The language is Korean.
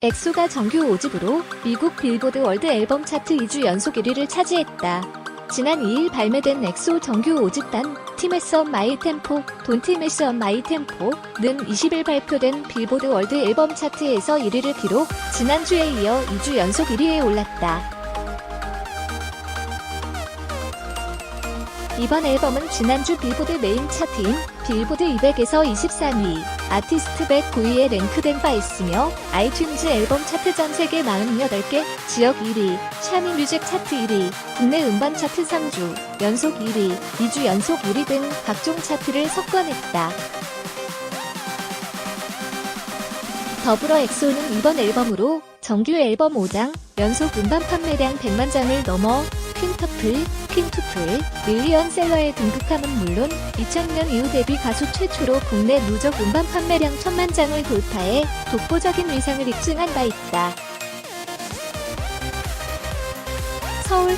엑소가 정규 5집으로 미국 빌보드 월드 앨범 차트 2주 연속 1위를 차지했다. 지난 2일 발매된 엑소 정규 5집단 팀에서 마이 템포, 돈팀에서 마이 템포는 20일 발표된 빌보드 월드 앨범 차트에서 1위를 기록, 지난주에 이어 2주 연속 1위에 올랐다. 이번 앨범은 지난주 빌보드 메인 차트인 빌보드 200에서 23위, 아티스트 109위에 랭크된 바 있으며 아이튠즈 앨범 차트 전 세계 48개, 지역 1위, 샤미 뮤직 차트 1위, 국내 음반 차트 3주, 연속 1위, 2주 연속 1위 등 각종 차트를 석권했다. 더불어 엑소는 이번 앨범으로 정규 앨범 5장, 연속 음반 판매량 100만 장을 넘어 퀸터플, 퀸투플, 밀리언셀러에 등극함은 물론 2000년 이후 데뷔 가수 최초로 국내 누적 음반 판매량 1000만 장을 돌파해 독보적인 위상을 입증한 바 있다. 서울